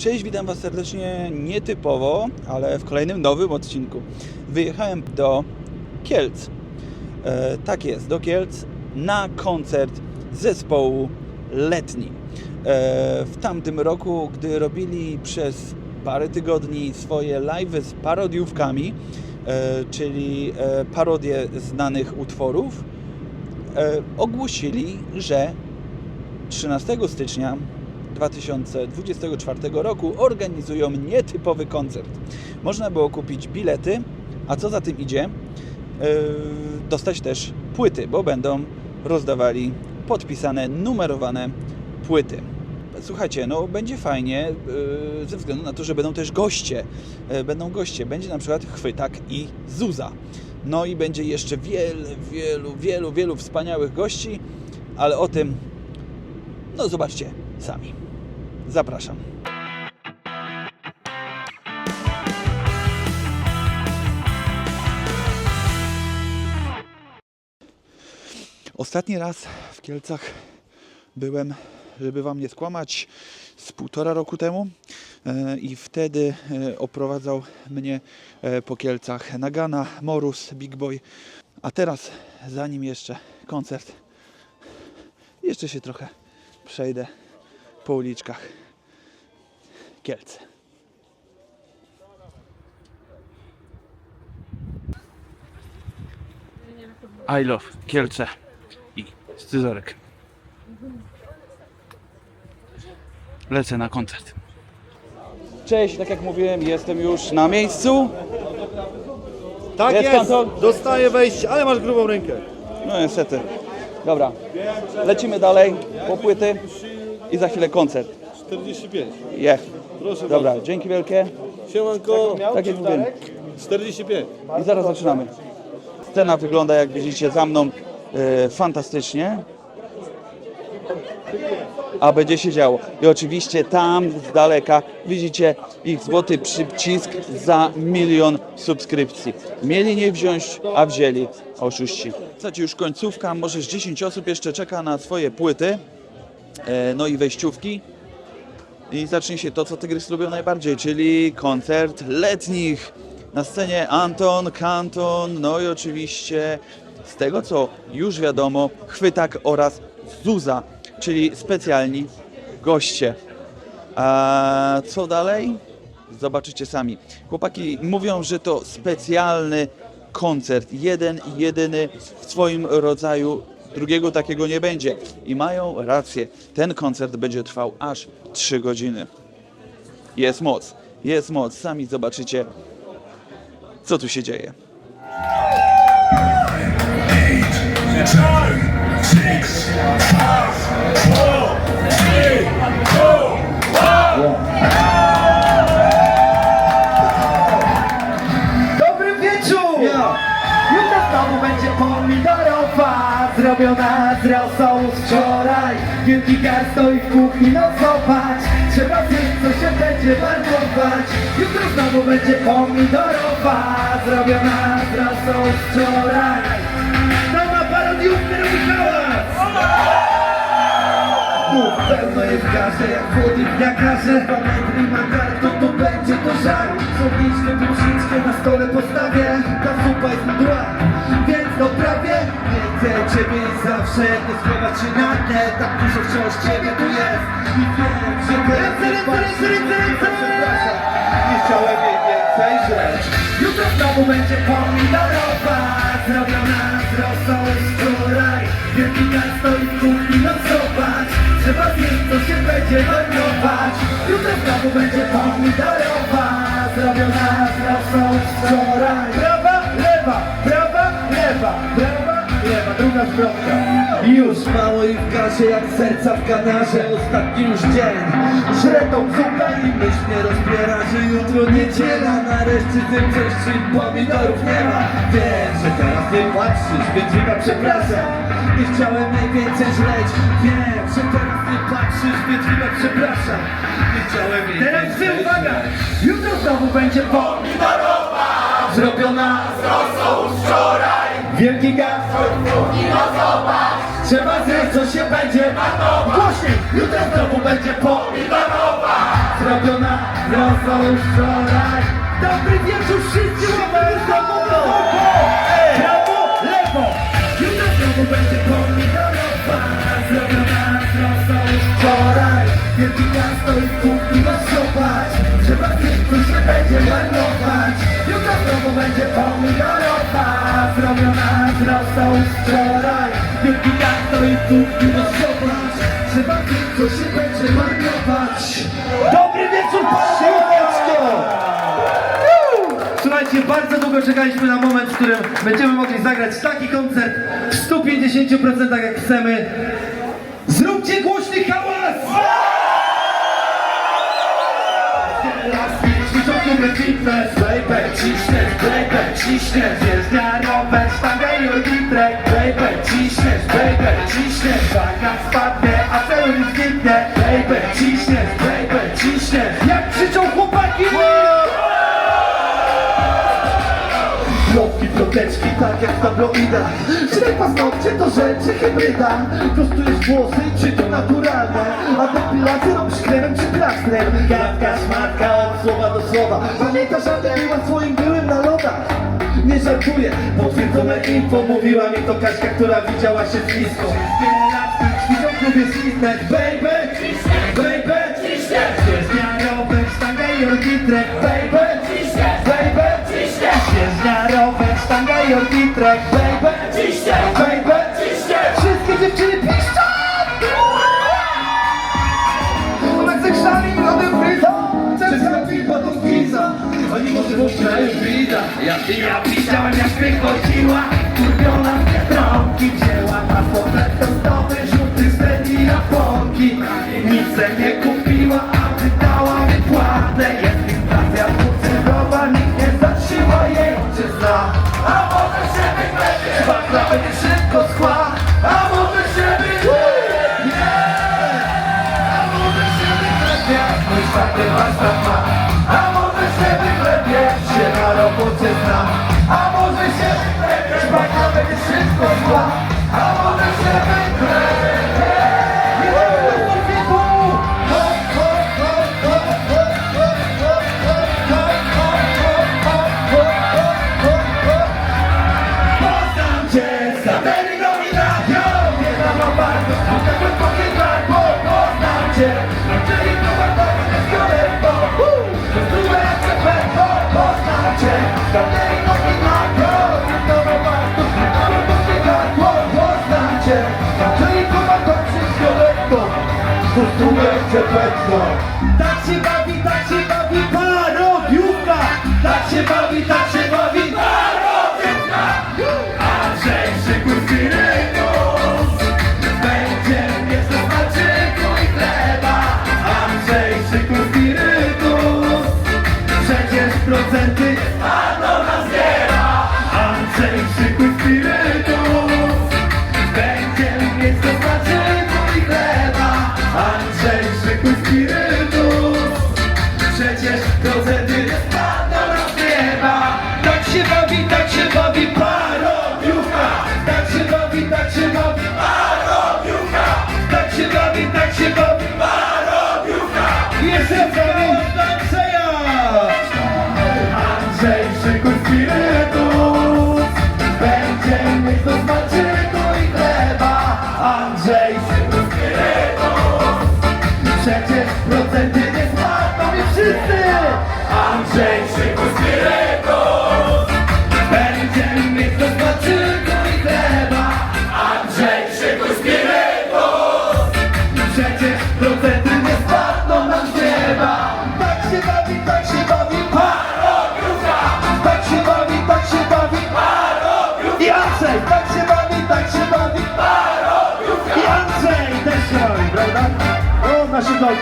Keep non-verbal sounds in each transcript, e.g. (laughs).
Cześć, witam Was serdecznie nietypowo, ale w kolejnym nowym odcinku. Wyjechałem do Kielc. E, tak jest, do Kielc na koncert zespołu Letni. E, w tamtym roku, gdy robili przez parę tygodni swoje live z parodiówkami, e, czyli e, parodie znanych utworów, e, ogłosili, że 13 stycznia 2024 roku organizują nietypowy koncert. Można było kupić bilety, a co za tym idzie, yy, dostać też płyty, bo będą rozdawali podpisane, numerowane płyty. Słuchajcie, no będzie fajnie yy, ze względu na to, że będą też goście. Yy, Będą goście. Będzie na przykład Chwytak i Zuza. No i będzie jeszcze wiele, wielu, wielu, wielu wspaniałych gości, ale o tym no zobaczcie sami. Zapraszam. Ostatni raz w Kielcach byłem, żeby Wam nie skłamać, z półtora roku temu E, i wtedy e, oprowadzał mnie e, po Kielcach Nagana, Morus, Big Boy, a teraz zanim jeszcze koncert, jeszcze się trochę przejdę po uliczkach Kielce. I love Kielce i Scyzoryk. Lecę na koncert. Cześć, tak jak mówiłem, jestem już na miejscu. Tak Jest jest, dostaję wejście, ale masz grubą rękę. No niestety. Dobra, lecimy dalej po płyty i za chwilę koncert. 45. Je. Proszę Dobra, bardzo. dzięki wielkie. Siemanko, Tak jak mówiłem. 45. I zaraz zaczynamy. Scena wygląda, jak widzicie, za mną e, fantastycznie. A będzie się działo. I oczywiście tam z daleka widzicie ich złoty przycisk za milion subskrypcji. Mieli nie wziąć, a wzięli oszuści. Ci już końcówka, może z 10 osób jeszcze czeka na swoje płyty, e, no i wejściówki. I zacznie się to, co Tygrys lubią najbardziej, czyli koncert letnich. Na scenie Anton, Kanton, no i oczywiście z tego, co już wiadomo, Chwytak oraz Zuza, czyli specjalni goście. A co dalej? Zobaczycie sami. Chłopaki mówią, że to specjalny koncert, jeden i jedyny w swoim rodzaju. Drugiego takiego nie będzie. I mają rację. Ten koncert będzie trwał aż 3 godziny. Jest moc. Jest moc. Sami zobaczycie, co tu się dzieje. Dobry Zrobiona z z wczoraj. Wielki gar stoi w kuchni, no zobacz. Trzeba zjeść, co się będzie marnować. Jutro znowu będzie pomidorowa Zrobiona z z wczoraj. To ma parodiówkę Michała! Tu pełno jest garzy, jak wody w niakarze metry ma gar, to będzie to żar. Słowniczkę, piłsziczkę na stole postawię. Ta zupa jest mdła, Nie chcę ciebie zawsze, nie schować się na tle Tak dużo wciąż ciebie tu jest. I wiem, że teraz nie patrzę, przepraszam. Nie chciałem jej więcej żreć. Jutro znowu będzie pomidorowa. Zrobiona z rosołu wczoraj. Wielki gar stoi w kuchni, no zobacz. Trzeba zjeść, co się będzie marnować. Jutro znowu będzie pomidorowa. Zrobiona z rosołu wczoraj. Prawa, lewa, prawa, lewa, prawa, lewa Druga zwrotka. I Już mało ich w gazie jak serca w kanarze. Ostatni już dzień. Żrę tą zupę i myśl mnie rozbiera Że jutro niedziela. Nareszcie tym czym pomidorów nie ma. Wiem, że teraz nie patrzysz, więc chyba przepraszam. Nie chciałem najwięcej żreć Wiem, że teraz nie patrzysz, więc chyba przepraszam. Nie chciałem jej Teraz ty uwaga! Jutro znowu będzie pomidorowa. Zrobiona z z wczoraj Wielki gaz. Trzeba zjeść, co się będzie marnować. Głośniej, jutro znowu będzie pomidorowa. Zrobiona wczoraj. Dobry wieczór wszyscy łapy wysoko Prawo, lewo. Jutro znowu będzie pomidorowa. Zrobiona już wczoraj. Wielkie miasto i was zobacz Trzeba tylko się będzie marnować. Jutro znowu będzie pomidorowa Zrobiona rosą już wczoraj Wielkie miasto i was zobacz Trzeba tylko się będzie marnować Dobry wieczór, Siemaneczko! Słuchajcie, bardzo długo czekaliśmy na moment, w którym będziemy mogli zagrać taki koncert w 150% jak chcemy. Zróbcie głośny hałas! Ciągle ciśnie, baby, ciśnie, jest na rower, stawiaj ludzi trek, baby, ciśnie, baby, ciśnie, waga spadnie, a celu nie baby, ciśnie, baby, tak jak w tabloidach Czy paznokcie to rzeczy hybryda? Prostujesz włosy, czy to naturalne? A depilację robisz kremem czy plastrem? Gadka, szmatka, od słowa do słowa Pamiętasz, Antek była swoim byłym na lodach? Nie żartuję, potwierdzone info Mówiła mi to Kaśka, która widziała się z blisko Wiele lat ćwiczą w klubie Sisnek Baby, baby, Jezdnia, rower, sztanga i orbitrek baby, track, baby. Ciśnie, baby. Ciśnie Wszystkie dziewczyny piszczą One chce krzami lody fryzą. Czerwca piwa tą pizza Oni może włączają widza Ja, ja widziałem jak wychodziła Kurwiona, trąbki wzięła Na poletę jak się pęko Tak się bawi, tak się bawi parodiówka. Tak się bawi, tak się bawi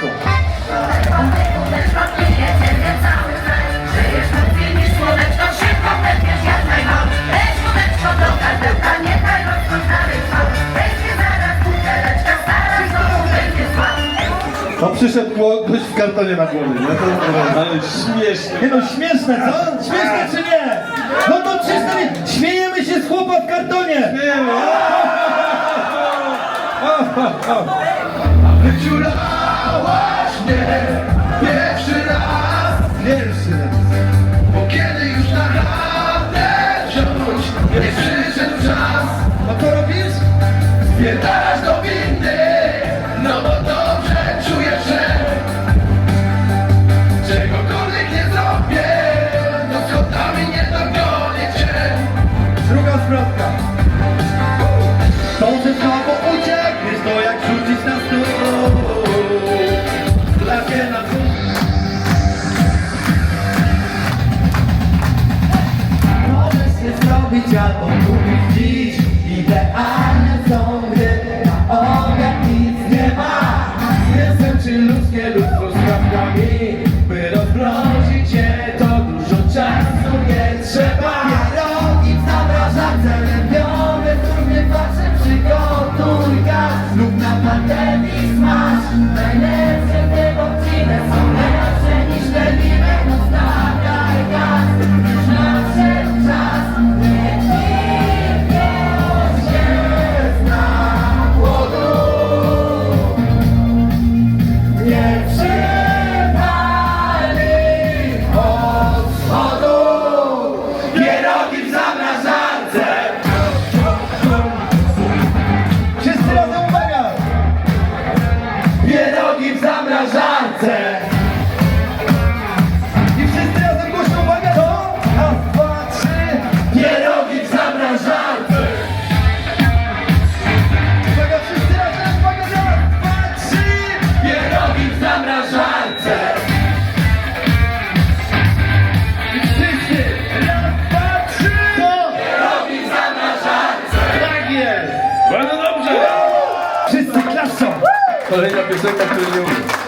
dojcu No przyszedł gość w kartonie na głowie, nie? To, ale śmiesznie. Nie no, śmieszne, co? Śmieszne czy nie? No to 300 Śmiejemy się z chłopa w kartonie! (laughs) nie, pierwszy raz, pierwszy raz, bo kiedy już naprawdę wziąć, nie falei da pessoa que está tudo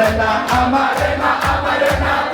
Sena amarena amarena.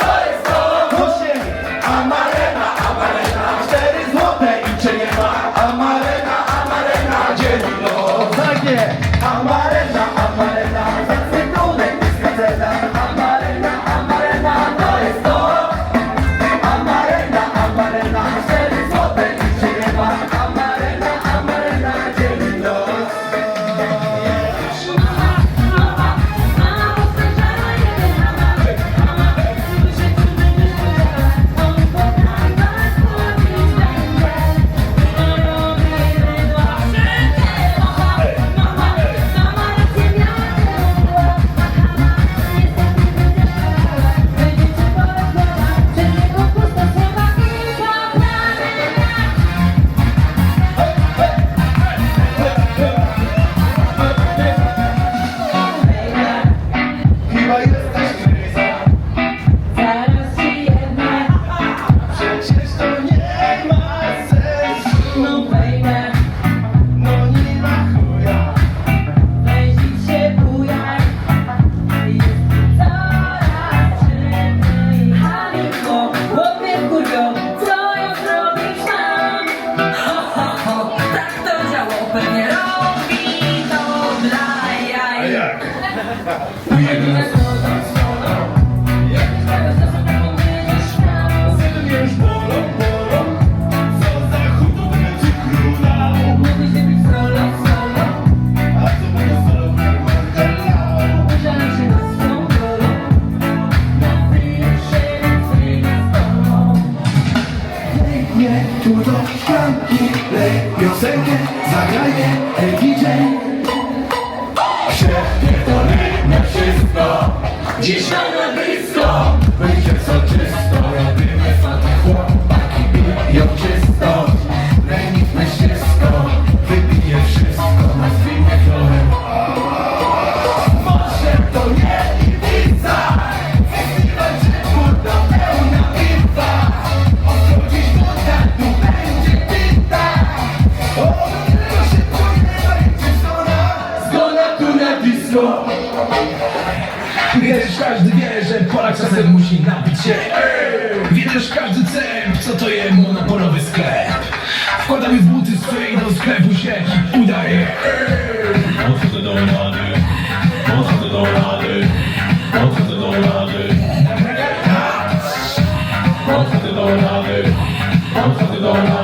Santo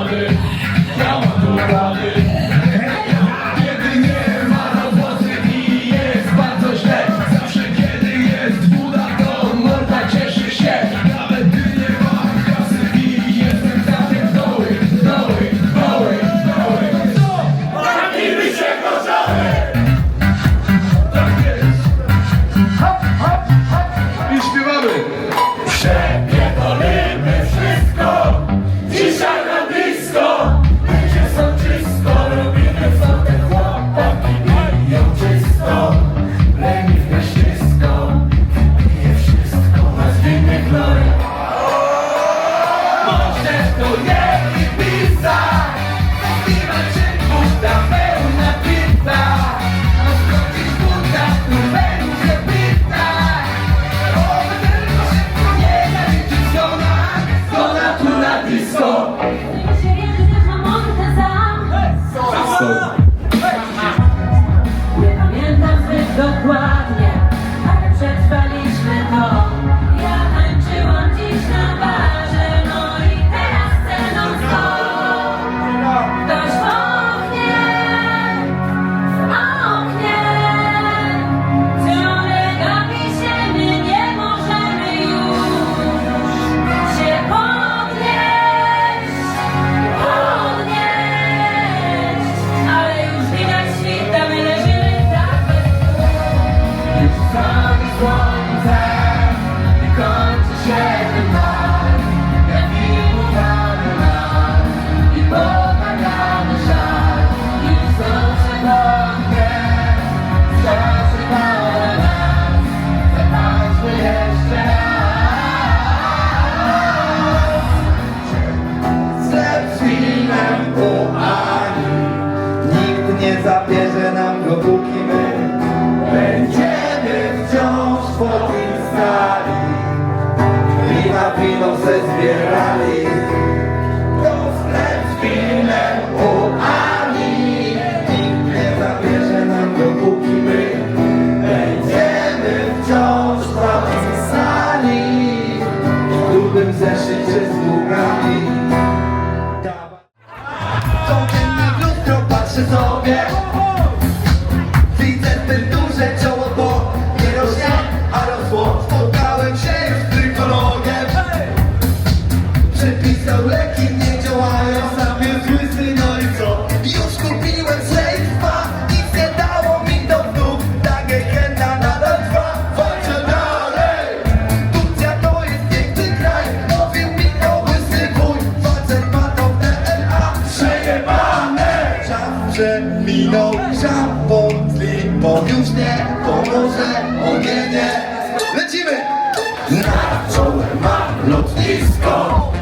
lotnisko.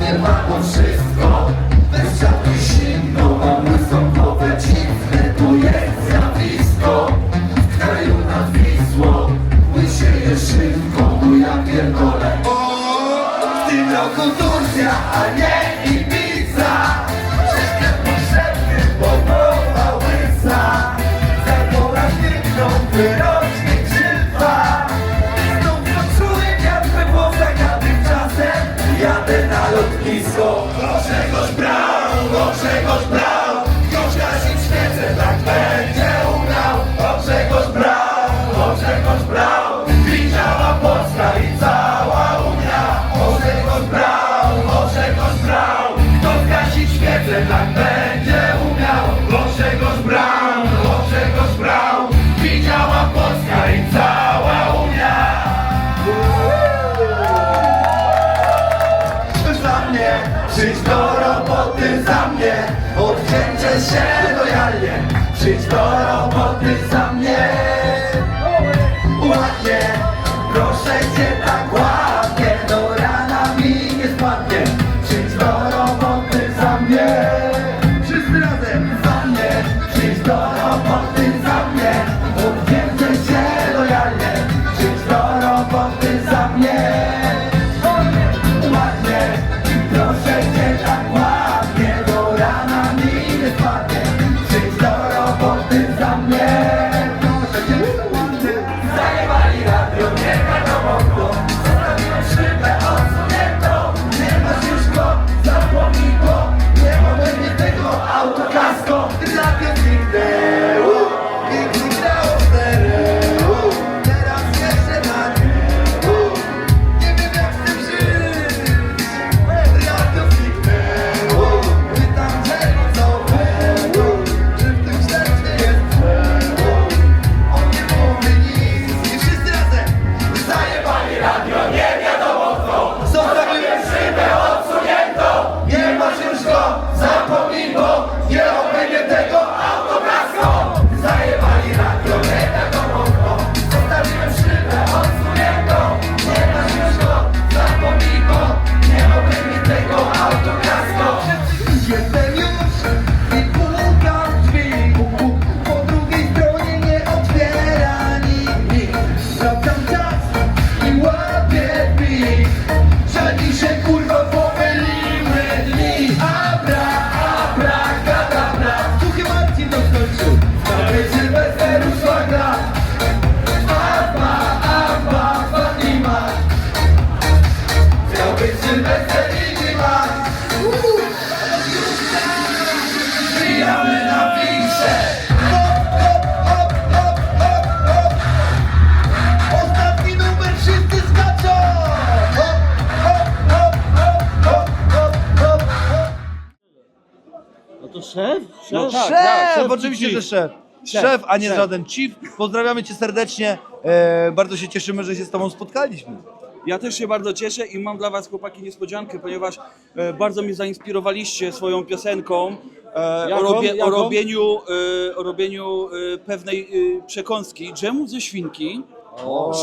Nie ma to wszystko She's gone. nie obronię tego. No tak, szef, tak, szef, oczywiście, że szef. Szef, Szef, a nie szef. żaden chief. Pozdrawiamy cię serdecznie. E, bardzo się cieszymy, że się z tobą spotkaliśmy. Ja też się bardzo cieszę i mam dla Was, chłopaki, niespodziankę, ponieważ e, bardzo mnie zainspirowaliście swoją piosenką e, o, Jaką? robie, o robieniu, e, o robieniu e, pewnej e, przekąski, dżemu ze świnki,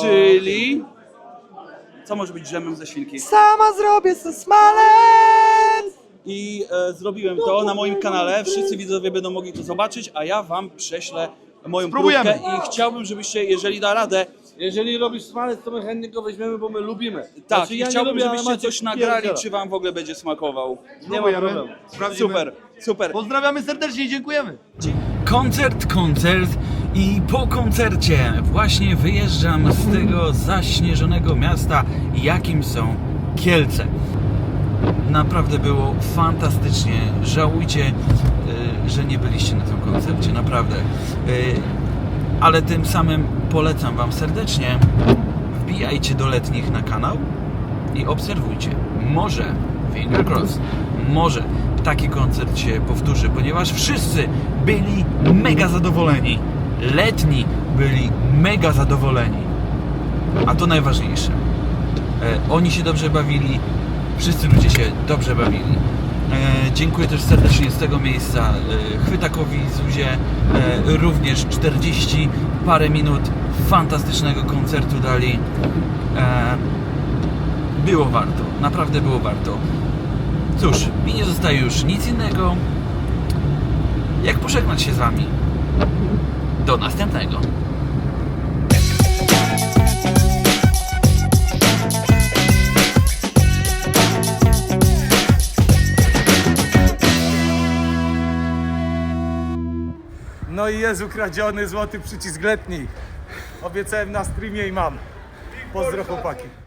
czyli... Co może być dżemem ze świnki? Sama zrobię se smalec! I e, zrobiłem to na moim kanale, wszyscy widzowie będą mogli to zobaczyć, a ja Wam prześlę moją Spróbujemy. próbkę i chciałbym, żebyście, jeżeli da radę, Jeżeli robisz smalec, to my chętnie go weźmiemy, bo my lubimy. tak, Znaczy, i nie chciałbym, lubię, ale żebyście Maciek coś nagrali, pierdziela. czy Wam w ogóle będzie smakował. Nie ma Spróbujemy. problemu. Sprawdzimy. Super, super. Pozdrawiamy serdecznie i dziękujemy. Koncert, koncert i po koncercie właśnie wyjeżdżam z tego zaśnieżonego miasta, jakim są Kielce. Naprawdę było fantastycznie. Żałujcie, y, że nie byliście na tym koncercie, naprawdę. Y, Ale tym samym polecam Wam serdecznie. Wbijajcie do letnich na kanał i obserwujcie. Może, finger cross, może taki koncert się powtórzy, ponieważ wszyscy byli mega zadowoleni. Letni byli mega zadowoleni. A to najważniejsze. E, oni się dobrze bawili, wszyscy ludzie się dobrze bawili. E, dziękuję też serdecznie z tego miejsca e, Chwytakowi Zuzie. E, również 40 parę minut fantastycznego koncertu dali. E, było warto, naprawdę było warto. Cóż, mi nie zostaje już nic innego, jak pożegnać się z Wami. Do następnego. I jest ukradziony złoty przycisk letni. Obiecałem na streamie i mam. Pozdro chłopaki.